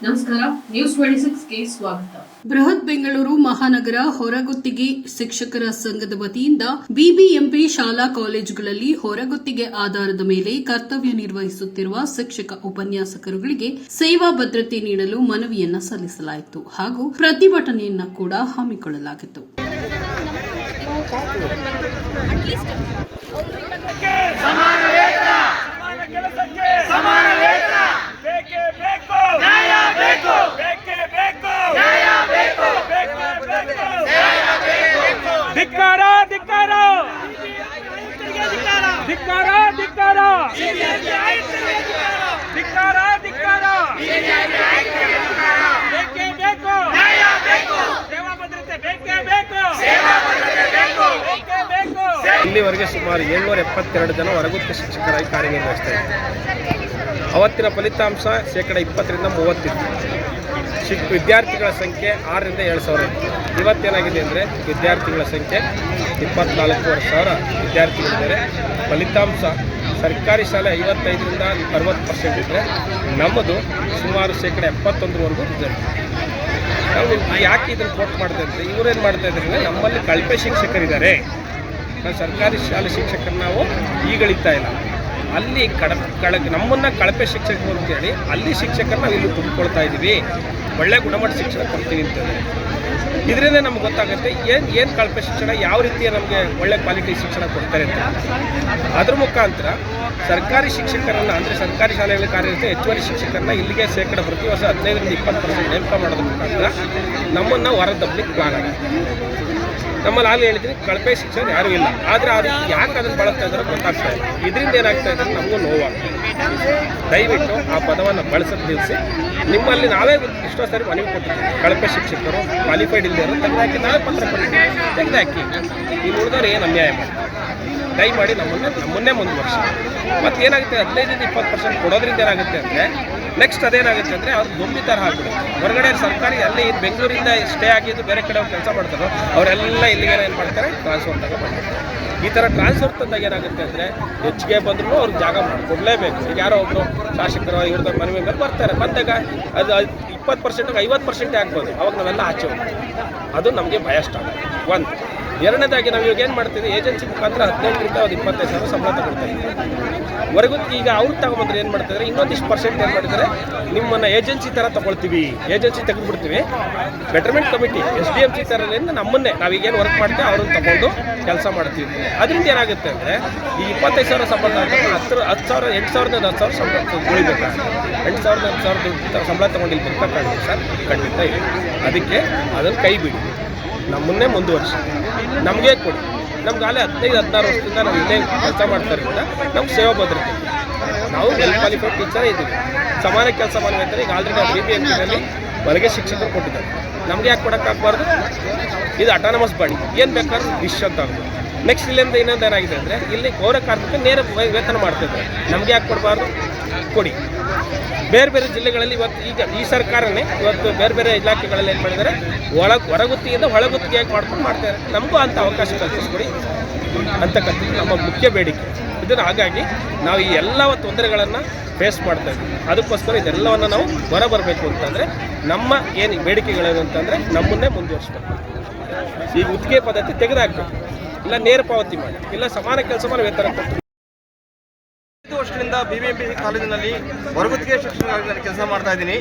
ನಮಸ್ಕಾರ news twenty ಸಿಕ್ಸ್ಗೆ ಸ್ವಾಗತ. ಬೃಹತ್ ಬೆಂಗಳೂರು ಮಹಾನಗರ ಹೊರಗುತ್ತಿಗೆ ಶಿಕ್ಷಕರ ಸಂಘದ ವತಿಯಿಂದ ಬಿಬಿಎಂಪಿ ಶಾಲಾ ಕಾಲೇಜುಗಳಲ್ಲಿ ಹೊರಗುತ್ತಿಗೆ ಆಧಾರದ ಮೇಲೆ ಕರ್ತವ್ಯ ನಿರ್ವಹಿಸುತ್ತಿರುವ ಶಿಕ್ಷಕ ಉಪನ್ಯಾಸಕರುಗಳಿಗೆ ಸೇವಾ ಭದ್ರತೆ ನೀಡಲು ಮನವಿಯನ್ನ ಸಲ್ಲಿಸಲಾಯಿತು ಹಾಗೂ ಪ್ರತಿಭಟನೆಯನ್ನ ಕೂಡ ಹಮ್ಮಿಕೊಳ್ಳಲಾಗಿತ್ತು ಕೆಲಸಕ್ಕೆ ಸಮಾನ ವೇತನ ಬೇಕೇ ಬೇಕು ನ್ಯಾಯ ಬೇಕು ಬೇಕೇ ಬೇಕು ನ್ಯಾಯ ಬೇಕು ಬೇಕೇ ಬೇಕು ನ್ಯಾಯ ಬೇಕು ಧಿಕ್ಕಾರ ಧಿಕ್ಕಾರ ಧಿಕ್ಕಾರ ಧಿಕ್ಕಾರ ಧಿಕ್ಕಾರ ಬೇಕೇ ಬೇಕು. ಸೇವಾ ಭದ್ರತೆ ಬೇಕೇ ಬೇಕು. ಇಲ್ಲಿವರೆಗೆ ಸುಮಾರು ಏಳ್ನೂರ ಎಪ್ಪತ್ತೆರಡು ಜನ ಹೊರಗುತ್ತ ಶಿಕ್ಷಕರಾಗಿ ಕಾರ್ಯನಿರ್ವಹಿಸ್ತಾ ಇದ್ದಾರೆ. ಅವತ್ತಿನ ಫಲಿತಾಂಶ ಶೇಕಡ ಇಪ್ಪತ್ತರಿಂದ ಮೂವತ್ತಿತ್ತು ಶಿಕ್ ವಿದ್ಯಾರ್ಥಿಗಳ ಸಂಖ್ಯೆ ಆರರಿಂದ ಏಳು ಸಾವಿರ. ಇವತ್ತೇನಾಗಿದೆ ಅಂದರೆ ವಿದ್ಯಾರ್ಥಿಗಳ ಸಂಖ್ಯೆ ಇಪ್ಪತ್ನಾಲ್ಕೂವರೆ ಸಾವಿರ ವಿದ್ಯಾರ್ಥಿಗಳಿದ್ದಾರೆ. ಫಲಿತಾಂಶ ಸರ್ಕಾರಿ ಶಾಲೆ ಐವತ್ತೈದರಿಂದ ಅರವತ್ತು ಪರ್ಸೆಂಟ್ ಇದ್ದರೆ ನಮ್ಮದು ಸುಮಾರು ಶೇಕಡ ಎಪ್ಪತ್ತೊಂದರವರೆಗೂ ರಿಸಲ್ಟ್ ನಾವು ಯಾಕೆ ಇದನ್ನು ಕೋಟ್ ಮಾಡ್ತಾ ಇದ್ದರೆ ಇವರೇನು ಮಾಡ್ತಾ ಇದ್ದಾರೆ ನಮ್ಮಲ್ಲಿ ಕಳಪೆ ಶಿಕ್ಷಕರಿದ್ದಾರೆ. ನಾವು ಸರ್ಕಾರಿ ಶಾಲೆ ಶಿಕ್ಷಕರು ನಾವು ಈಗಳಿತಾ ಇಲ್ಲ. ಅಲ್ಲಿ ಕಡ ಕಳ ನಮ್ಮನ್ನು ಕಳಪೆ ಶಿಕ್ಷಕರು ಅಂತೇಳಿ ಅಲ್ಲಿ ಶಿಕ್ಷಕರನ್ನ ಇಲ್ಲಿ ತುಂಬಿಕೊಳ್ತಾ ಇದ್ದೀವಿ ಒಳ್ಳೆ ಗುಣಮಟ್ಟ ಶಿಕ್ಷಣ ಕೊಡ್ತೀವಿ ಅಂತೇಳಿ. ಇದರಿಂದ ನಮ್ಗೆ ಗೊತ್ತಾಗುತ್ತೆ ಏನು ಏನು ಕಳಪೆ ಶಿಕ್ಷಣ, ಯಾವ ರೀತಿಯ ನಮಗೆ ಒಳ್ಳೆ ಕ್ವಾಲಿಟಿ ಶಿಕ್ಷಣ ಕೊಡ್ತಾರೆ ಅಂತ. ಅದ್ರ ಮುಖಾಂತರ ಸರ್ಕಾರಿ ಶಿಕ್ಷಕರನ್ನ, ಅಂದರೆ ಸರ್ಕಾರಿ ಶಾಲೆಗಳಲ್ಲಿ ಕಾರ್ಯರತ ಹೆಚ್ಚುವರಿ ಶಿಕ್ಷಕರನ್ನ ಇಲ್ಲಿಗೆ ಶೇಕಡ ಪ್ರತಿ ವರ್ಷ ಹದಿನೈದರಿಂದ ಇಪ್ಪತ್ತು ಪರ್ಸೆಂಟ್ ನೇಮಕ ಮಾಡೋದ್ರ ಮುಖಾಂತರ ನಮ್ಮನ್ನು ಹೊರದಬ್ಬಲಿಕ್ಕೆ ಪ್ಲಾನ್ ಆಗಿದೆ ನಮ್ಮಲ್ಲಿ ಅಲ್ಲಿ ಹೇಳಿದ್ರೆ ಕಳಪೆ ಶಿಕ್ಷಣ ಯಾರೂ ಇಲ್ಲ. ಆದರೆ ಅದು ಯಾಕೆ ಅದನ್ನ ಬಳಸ್ತಾ ಇದ್ದಾರೋ ಗೊತ್ತಾಗ್ತಾ ಇಲ್ಲ. ಇದರಿಂದ ಏನಾಗ್ತಾ ಇದೆ ನಮಗೂ ನೋವಾಗ್ತದೆ. ದಯವಿಟ್ಟು ಆ ಪದವನ್ನು ಬಳಸೋದು ನಿಲ್ಲಿಸಿ ನಿಮ್ಮಲ್ಲಿ ನಾವೇ ಎಷ್ಟೋ ಸರಿ ಮನವಿ ಕೊಟ್ಟಿದ್ದೀವಿ. ಕಳಪೆ ಶಿಕ್ಷಕರು ಕ್ವಾಲಿಫೈಡ್ ಇಲ್ಲದೆ ತೆಗೆದಾಕಿ ನಾವೇ ಪತ್ರ ಕೊಟ್ಟಿದ್ದೀವಿ. ತೆಗೆದಾಕಿ ಇಲ್ಲಿ ಉಳಿದವ್ರು ಏನು ಅನ್ಯಾಯ ಮಾಡ್ತಾರೆ? ದಯಮಾಡಿ ನಮ್ಮನ್ನೇ ನಮ್ಮನ್ನೇ ಮುಂದುವರ್ಸಿ. ಮತ್ತು ಏನಾಗುತ್ತೆ ಹದಿನೈದರಿಂದ ಇಪ್ಪತ್ತು ಪರ್ಸೆಂಟ್ ಕೊಡೋದ್ರಿಂದ ಏನಾಗುತ್ತೆ ಅಂದರೆ ನೆಕ್ಸ್ಟ್ ಅದೇನಾಗುತ್ತೆ ಅಂದರೆ ಅವ್ರು ಗೊಂಬಿ ಥರ ಹಾಕ್ಬಿಡುತ್ತೆ ಹೊರಗಡೆ ಸರ್ಕಾರಿ ಅಲ್ಲಿ ಬೆಂಗಳೂರಿಂದ ಸ್ಟೇ ಆಗಿದ್ದು ಬೇರೆ ಕಡೆ ಅವ್ರು ಕೆಲಸ ಮಾಡ್ತಾರೋ, ಅವರೆಲ್ಲ ಇಲ್ಲಿಗೆ ಏನು ಮಾಡ್ತಾರೆ ಟ್ರಾನ್ಸ್ಫರ್ ತಗೊಂಡ್ಬರ್ತಾರೆ ಈ ಥರ ಟ್ರಾನ್ಸ್ಫರ್ ತಂದಾಗ ಏನಾಗುತ್ತೆ ಅಂದರೆ ಹೆಚ್ಚಿಗೆ ಬಂದರೂ ಅವ್ರಿಗೆ ಜಾಗ ಮಾಡಿಕೊಡ್ಲೇಬೇಕು. ಈಗ ಯಾರೋ ಒಬ್ಬರು ಶಾಸಕರು, ಇವ್ರದ್ದು ಮನವಿ ಮೇಲೆ ಬರ್ತಾರೆ. ಬಂದಾಗ ಅದು ಇಪ್ಪತ್ತು ಪರ್ಸೆಂಟಿಗೆ ಐವತ್ತು ಪರ್ಸೆಂಟೇ ಆಗ್ಬೋದು. ಅವಾಗ ನಾವೆಲ್ಲ ಆಚೆ ಅದು ನಮಗೆ ಭಯ ಸ್ಟಾರ್ಟ್ ಒಂದು ಎರಡನೇದಾಗಿ ನಾವು ಇವಾಗ ಏನು ಮಾಡ್ತೀವಿ ಏಜೆನ್ಸಿ ಮುಖಾಂತರ ಹದಿನೆಂಟರಿಂದ ಒಂದು ಇಪ್ಪತ್ತೈದು ಸಾವಿರ ಸಂಬಳ ಇದ್ದೀವಿ ಹೊರಗೂ ಈಗ ಅವ್ರು ತಗೊಂಬಂದ್ರೆ ಏನು ಮಾಡ್ತಿದ್ದಾರೆ ಇನ್ನೊಂದಿಷ್ಟು ಪರ್ಸೆಂಟ್ ಏನು ಮಾಡಿದ್ದಾರೆ ನಿಮ್ಮನ್ನು ಏಜೆನ್ಸಿ ಥರ ತಗೊಳ್ತೀವಿ. Agency ತೆಗೆದುಬಿಡ್ತೀವಿ. Betterment committee S D M C ಥರದಿಂದ ನಮ್ಮನ್ನೇ ನಾವೀಗೇನು ವರ್ಕ್ ಮಾಡ್ತೀವಿ ಅವ್ರನ್ನ ತಗೊಂಡು ಕೆಲಸ ಮಾಡ್ತೀವಿ. ಅದರಿಂದ ಏನಾಗುತ್ತೆ ಅಂದರೆ ಈ ಇಪ್ಪತ್ತೈದು ಸಾವಿರ ಸಂಬಳ ಹತ್ತು ಹತ್ತು ಸಾವಿರ, ಎಂಟು ಸಾವಿರದ ಹತ್ತು ಸಾವಿರ ಸಂಬಳ ಉಳಿಬೇಕಾಗುತ್ತೆ. ಎಂಟು ಸಾವಿರದ, ಹತ್ತು ಸಾವಿರದ ಸಂಬಳ ತೊಗೊಂಡಿಲ್ಲ ಬದುಕೋಕ್ಕಾಗುತ್ತೆ ಸರ್, ಖಂಡಿತ ಅದಕ್ಕೆ ಅದನ್ನು ಕೈ ಬಿಡಿ. ನಮ್ಮನ್ನೇ ಮುಂದುವರಿಸಿ. ನಮಗೆ ಕೊಡಿ. ನಮ್ಗೆ ಅಲ್ಲೇ ಹದಿನೈದು, ಹದಿನಾರು ವರ್ಷದಿಂದ ನಾವು ಇಲ್ಲೇ ಕೆಲಸ ಮಾಡ್ತಾ ಇರೋದ್ರಿಂದ ನಮ್ಗೆ ಸೇವಾ ಭದ್ರತೆ. ನಾವು ವೆಲ್ ಕ್ವಾಲಿಫೈಡ್ ಟೀಚರ್ ಇದ್ದೀವಿ. ಸಮಾನ ಕೆಲಸ ಮಾಡಬೇಕಾದ್ರೆ ಈಗ ಆಲ್ರೆಡಿ ಬಿ ಬಿ ಎಂ ಪಿನಲ್ಲಿ ಹೊರಗೆ ಶಿಕ್ಷಕರು ಕೊಟ್ಟಿದ್ದಾರೆ. ನಮಗೆ ಯಾಕೆ ಕೊಡೋಕ್ಕಾಗಬಾರ್ದು ಇದು ಅಟಾನಮಸ್ ಬಾಡಿ ಏನು ಬೇಕಾದ್ರೂ ಡಿಶ್ ಅಂತ ಆಗ್ಬೋದು. ನೆಕ್ಸ್ಟ್ ಇಲ್ಲಿಂದ ಇನ್ನೊಂದು ಏನಾಗಿದೆ ಅಂದರೆ ಇಲ್ಲಿ ಗೌರವ ಕಾರ್ಮಿಕ ನೇರ ವೇತನ ಮಾಡ್ತಿದ್ದಾರೆ. ನಮಗೆ ಯಾಕೆ ಕೊಡಬಾರ್ದು? ಕೊಡಿ. ಬೇರೆ ಬೇರೆ ಜಿಲ್ಲೆಗಳಲ್ಲಿ ಇವತ್ತು ಈಗ ಈ ಸರ್ಕಾರನೇ ಇವತ್ತು ಬೇರೆ ಬೇರೆ ಇಲಾಖೆಗಳಲ್ಲಿ ಏನು ಮಾಡಿದ್ದಾರೆ? ಒಳ ಹೊರಗುತ್ತಿಗೆಯಿಂದ ಒಳಗುತ್ತಿಗೆಯಾಗಿ ಮಾಡ್ಕೊಂಡು ಮಾಡ್ತಾರೆ ನಮಗೂ ಅಂಥ ಅವಕಾಶ ಕಲ್ಪಿಸ್ಕೊಡಿ ಅಂತಕ್ಕಂಥದ್ದು ನಮ್ಮ ಮುಖ್ಯ ಬೇಡಿಕೆ. ಇದನ್ನು ಹಾಗಾಗಿ ನಾವು ಈ ಎಲ್ಲ ತೊಂದರೆಗಳನ್ನು ಫೇಸ್ ಮಾಡ್ತಾ ಇದ್ದೀವಿ. ಅದಕ್ಕೋಸ್ಕರ ಇದೆಲ್ಲವನ್ನು ನಾವು ಹೊರಬರಬೇಕು ಅಂತಂದರೆ ನಮ್ಮ ಏನು ಬೇಡಿಕೆಗಳೇನು ಅಂತಂದರೆ ನಮ್ಮನ್ನೇ ಮುಂದುವರಿಸ್ಬೇಕು. ಈ ಗುತ್ತಿಗೆ ಪದ್ಧತಿ ತೆಗೆದುಹಾಕ್ಬೇಕು ಇಲ್ಲ ನೇರ ಪಾವತಿ ಮಾಡಿ. ಇಲ್ಲ ಸಮಾನ ಕೆಲಸ ಮಾಡಿ ವೇತನ ವರ್ಷಗಳಿಂದ ಬಿ ಬಿ ಎಂ ಪಿ ಕಾಲೇಜಿನಲ್ಲಿ ಹೊರಗುತ್ತಿಗೆ ಶಿಕ್ಷಕರಾಗಿ ನಾನು ಕೆಲಸ ಮಾಡ್ತಾ ಇದ್ದೀನಿ.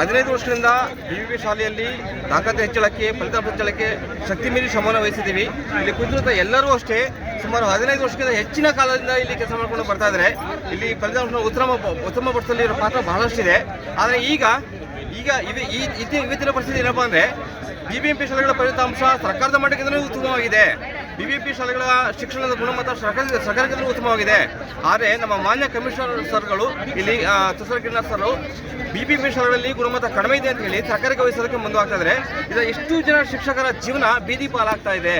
ಹದಿನೈದು ವರ್ಷದಿಂದ ಬಿ ಬಿ ಪಿ ಶಾಲೆಯಲ್ಲಿ ದಾಖಲಾತಿ ಹೆಚ್ಚಳಕ್ಕೆ, ಫಲಿತಾಂಶ ಹೆಚ್ಚಳಕ್ಕೆ ಶಕ್ತಿ ಮೀರಿ ಶ್ರಮವನ್ನು ವಹಿಸಿದ್ದೀವಿ. ಇಲ್ಲಿ ಕುಂತಿರುವಂಥ ಎಲ್ಲರೂ ಅಷ್ಟೇ ಸುಮಾರು ಹದಿನೈದು ವರ್ಷಕ್ಕಿಂತ ಹೆಚ್ಚಿನ ಕಾಲದಿಂದ ಇಲ್ಲಿ ಕೆಲಸ ಮಾಡ್ಕೊಂಡು ಬರ್ತಾ ಇದ್ದಾರೆ. ಇಲ್ಲಿ ಫಲಿತಾಂಶ ಉತ್ತಮ ಉತ್ತಮ ಇರೋ ಪಾತ್ರ ಬಹಳಷ್ಟಿದೆ. ಆದರೆ ಈಗ ಈಗ ಇದು ಈ ಇವತ್ತಿನ ಪರಿಸ್ಥಿತಿ ಏನಪ್ಪ ಅಂದರೆ ಬಿ ಬಿ ಎಂ ಪಿ ಶಾಲೆಗಳ ಫಲಿತಾಂಶ ಸರ್ಕಾರದ ಮಟ್ಟಕ್ಕಿಂತಲೂ ಉತ್ತಮವಾಗಿದೆ. ಬಿ ಬಿ ಪಿ ಶಾಲೆಗಳ ಶಿಕ್ಷಣದ ಗುಣಮಟ್ಟ ಸರ್ಕಾರದಿಂದ ಉತ್ತಮವಾಗಿದೆ. ಆದರೆ ನಮ್ಮ ಮಾನ್ಯ ಕಮಿಷನರ್ ಸರ್ಗಳು ಇಲ್ಲಿ Kiran sir B B P ಶಾಲೆಗಳಲ್ಲಿ ಗುಣಮಟ್ಟ ಕಡಿಮೆ ಇದೆ ಅಂತ ಹೇಳಿ ಸರ್ಕಾರಕ್ಕೆ ವಹಿಸೋದಕ್ಕೆ ಮುಂದೆ ಇದರ. ಎಷ್ಟು ಜನ ಶಿಕ್ಷಕರ ಜೀವನ ಬೀದಿ ಪಾಲಾಗ್ತಾ ಇದೆ.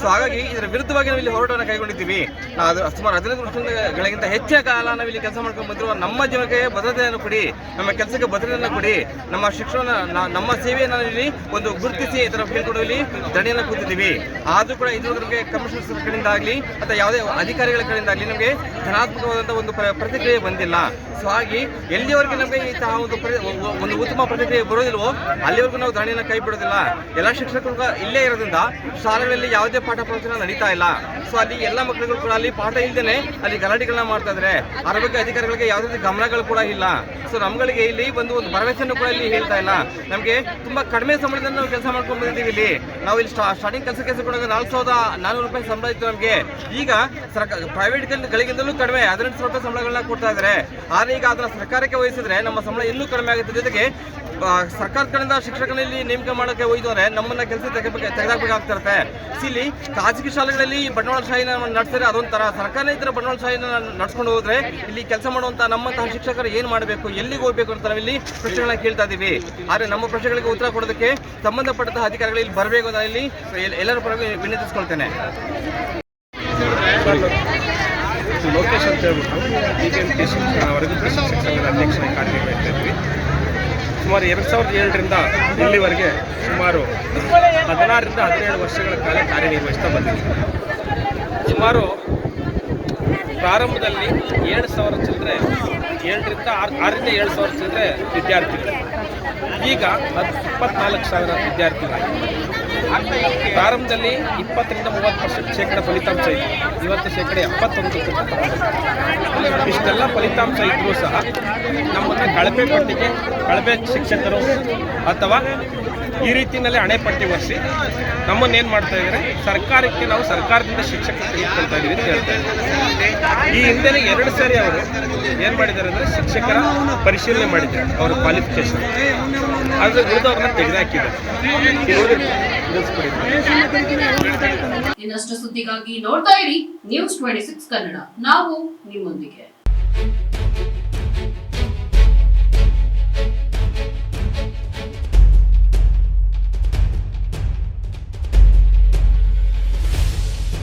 ಸೊ ಹಾಗಾಗಿ ಇದರ ವಿರುದ್ಧವಾಗಿ ನಾವು ಇಲ್ಲಿ ಹೋರಾಟವನ್ನು ಕೈಗೊಂಡಿದ್ದೀವಿ. ಅದು ಸುಮಾರು ಹದಿನೈದು ವರ್ಷಗಳಿಗಿಂತ ಹೆಚ್ಚಿನ ಕಾಲ ನಾವು ಇಲ್ಲಿ ಕೆಲಸ ಮಾಡ್ಕೊಂಡು ಬಂದಿರುವ ನಮ್ಮ ಜೀವನಕ್ಕೆ ಭದ್ರತೆಯನ್ನು ಕೊಡಿ, ನಮ್ಮ ಕೆಲಸಕ್ಕೆ ಭದ್ರತೆಯನ್ನು ಕೊಡಿ, ನಮ್ಮ ಶಿಕ್ಷಣ ನಮ್ಮ ಸೇವೆಯನ್ನು ಇಲ್ಲಿ ಒಂದು ಗುರುತಿಸಿ ಇದರ ಫೀಲ್ಡ್ ಇಲ್ಲಿ ದಣಿಯನ್ನು ಕೂತಿದ್ದೀವಿ. ಆದರೂ ಕೂಡ ಇದುವರೆಗೆ ಕಮಿಷನರ್ ಕಡೆಯಿಂದ ಆಗಲಿ ಅಥವಾ ಯಾವುದೇ ಅಧಿಕಾರಿಗಳ ಕಡೆಯಿಂದ ಆಗಲಿ ನಮಗೆ ಧನಾತ್ಮಕವಾದಂಥ ಒಂದು ಪ್ರ- ಪ್ರತಿಕ್ರಿಯೆ ಬಂದಿಲ್ಲ. ಸೊ ಹಾಗೆ ಎಲ್ಲಿವರೆಗೆ ನಮಗೆ ಇಂತಹ ಒಂದು ಪ್ರ- ಒಂದು ಉತ್ತಮ ಪ್ರತಿಕ್ರಿಯೆ ಬರೋದಿಲ್ವೋ, ಅಲ್ಲಿವರೆಗೂ ನಾವು ಧರಣಿಯನ್ನು ಕೈ ಬಿಡೋದಿಲ್ಲ. ಎಲ್ಲ ಶಿಕ್ಷಕರು ಇಲ್ಲೇ ಇರೋದ್ರಿಂದ ಶಾಲೆಗಳಲ್ಲಿ ಯಾವುದೇ ಪಾಠ ಪ್ರವಚನ ನಡೀತಾ ಇಲ್ಲ. ಸೊ ಅಲ್ಲಿ ಎಲ್ಲ ಮಕ್ಕಳುಗಳು ಕೂಡ ಅಲ್ಲಿ ಪಾಠ ಇಲ್ಲದೇನೆ ಅಲ್ಲಿ ಗಲಾಟೆಗಳನ್ನ ಮಾಡ್ತಾ ಇದ್ದಾರೆ ಬಗ್ಗೆ ಅಧಿಕಾರಿಗಳಿಗೆ ಯಾವುದೇ ರೀತಿ ಗಮನಗಳು ಕೂಡ ಇಲ್ಲ. ಸೊ ನಮ್ಗಳಿಗೆ ಇಲ್ಲಿ ಒಂದು ಒಂದು ಭರವಸೆಯನ್ನು ಕೂಡ ಇಲ್ಲಿ ಹೇಳ್ತಾ ಇಲ್ಲ. ನಮಗೆ ತುಂಬಾ ಕಡಿಮೆ ಸಮಯದಲ್ಲಿ ನಾವು ಕೆಲಸ ಮಾಡ್ಕೊಂಡು ಬಂದಿದ್ದೀವಿ ಇಲ್ಲಿ. ನಾವು ಇಲ್ಲಿ ಸ್ಟಾರ್ಟಿಂಗ್ ಕೆಲಸಕ್ಕೆ ನಾಲ್ಕು ಸಾವಿರದ ನಾನ್ನೂರು ರೂಪಾಯಿ ಸಂಬಳ ಇತ್ತು ನಮಗೆ. ಈಗ ಸರ್ಕಾರ ಪ್ರೈವೇಟ್ ಗಳಿಗಿಂತಲೂ ಕಡಿಮೆ, ಹದಿನೆಂಟು ಸಾವಿರ ರೂಪಾಯಿ ಸಂಬಳಗಳನ್ನ ಕೊಡ್ತಾ ಇದ್ದಾರೆ ಆದರೆ ಈಗ ಅದನ್ನ ಸರ್ಕಾರಕ್ಕೆ ವಹಿಸಿದ್ರೆ ನಮ್ಮ ಸಂಬಳ ಇನ್ನೂ ಕಡಿಮೆ ಆಗುತ್ತೆ. ಜೊತೆಗೆ ಆ, ಸರ್ಕಾರ ಕಡೆಯಿಂದ ಶಿಕ್ಷಕರಲ್ಲಿ ನೇಮಕ ಮಾಡೋಕೆ ಒಯ್ದವ್ರೆ ನಮ್ಮನ್ನ ಕೆಲಸ ತೆಗಿಬೇಕು ತೆಗೆದಾಕಬೇಕಾಗ್ತಿರುತ್ತೆ. ಇಲ್ಲಿ ಖಾಸಗಿ ಶಾಲೆಗಳಲ್ಲಿ ಬಂಡವಾಳ ಶಾಹಿನ ನಡೆಸಿದ್ರೆ ಅದೊಂಥರ. ಸರ್ಕಾರ ಇದ್ರೆ ಬಂಡವಾಳ ಶಾಹಿನ ನಡ್ಸ್ಕೊಂಡು ಹೋದ್ರೆ ಇಲ್ಲಿ ಕೆಲಸ ಮಾಡುವಂತ ನಮ್ಮಂತಹ ಶಿಕ್ಷಕರು ಏನ್ ಮಾಡಬೇಕು ಎಲ್ಲಿಗೆ ಹೋಗ್ಬೇಕು ಅಂತ ನಾವಿಲ್ಲಿ ಪ್ರಶ್ನೆಗಳನ್ನ ಕೇಳ್ತಾ ಇದೀವಿ. ಆದ್ರೆ ನಮ್ಮ ಪ್ರಶ್ನೆಗಳಿಗೆ ಉತ್ತರ ಕೊಡೋದಕ್ಕೆ ಸಂಬಂಧಪಟ್ಟಂತಹ ಅಧಿಕಾರಿಗಳು ಇಲ್ಲಿ ಬರಬೇಕು ಅಂತ ಇಲ್ಲಿ ಎಲ್- ಎಲ್ಲರ ಪರವಾಗಿ ವಿನಂತಿಸ್ಕೊಳ್ತೇನೆ. ಲೋಕೇಶ್ ಅಂತ ಹೇಳ್ಬಿಟ್ಟು ಬಿ ಜೆ ಪಿ ಶಿಕ್ಷಣ ಅಧ್ಯಕ್ಷರ ಕಾರ್ಯನಿರ್ವಹಿಸ್ತಾ ಇದ್ವಿ ಸುಮಾರು ಎರಡು ಸಾವಿರದ ಏಳರಿಂದ ಇಲ್ಲಿವರೆಗೆ ಸುಮಾರು ಹದಿನಾರರಿಂದ ಹದಿನೇಳು ವರ್ಷಗಳ ಕಾಲ ಕಾರ್ಯನಿರ್ವಹಿಸ್ತಾ ಬಂದಿದೆ. ಸುಮಾರು ಪ್ರಾರಂಭದಲ್ಲಿ ಏಳು ಸಾವಿರ ಚಿಲ್ಲರೆ ಏಳರಿಂದ ಆರು, ಆರರಿಂದ ಏಳು ಸಾವಿರ ಚಿಲ್ಲರೆ ವಿದ್ಯಾರ್ಥಿಗಳು. ಈಗ ಹತ್ತು ಇಪ್ಪತ್ನಾಲ್ಕು ಸಾವಿರ ವಿದ್ಯಾರ್ಥಿಗಳು. ಪ್ರಾರಂಭದಲ್ಲಿ ಇಪ್ಪತ್ತರಿಂದ ಮೂವತ್ತು ಪರ್ಸೆಂಟ್ ಶೇಕಡ ಫಲಿತಾಂಶ ಇತ್ತು ಇವತ್ತು ಶೇಕಡ ಎಪ್ಪತ್ತೊಂದು ಇಷ್ಟೆಲ್ಲ ಫಲಿತಾಂಶ ಇದ್ದರೂ ಸಹ ನಮ್ಮನ್ನು ಕಳಪೆ ಪಟ್ಟಿಗೆ ಕಳಪೆ ಶಿಕ್ಷಕರು ಅಥವಾ ಈ ರೀತಿಯಲ್ಲಿ ಹಣೆ ಪಟ್ಟಿ ಒರೆಸಿ ನಮ್ಮನ್ನೇನು ಮಾಡ್ತಾ ಇದ್ದಾರೆ? ಸರ್ಕಾರಕ್ಕೆ ನಾವು ಸರ್ಕಾರದಿಂದ ಶಿಕ್ಷಕ ತೆಗೆದುಕೊಳ್ತಾ ಇದ್ದೀವಿ ಅಂತ ಹೇಳ್ತಾ ಈ ಹಿಂದೆ ಎರಡು ಸಾರಿ ಅವರು ಏನು ಮಾಡಿದ್ದಾರೆ ಅಂದರೆ ಶಿಕ್ಷಕರ ಪರಿಶೀಲನೆ ಮಾಡಿದ್ದಾರೆ, ಅವರ ಕ್ವಾಲಿಫಿಕೇಶನ್ ಆದರೆ ಅವ್ರನ್ನ ತೆಗೆದುಹಾಕಿದ್ದಾರೆ ಇನ್ನಷ್ಟು ಸುದ್ದಿಗಾಗಿ ನೋಡ್ತಾ ಇರಿ ನ್ಯೂಸ್ ಟ್ವೆಂಟಿ ಸಿಕ್ಸ್ ಕನ್ನಡ ನಾವು ನಿಮ್ಮೊಂದಿಗೆ.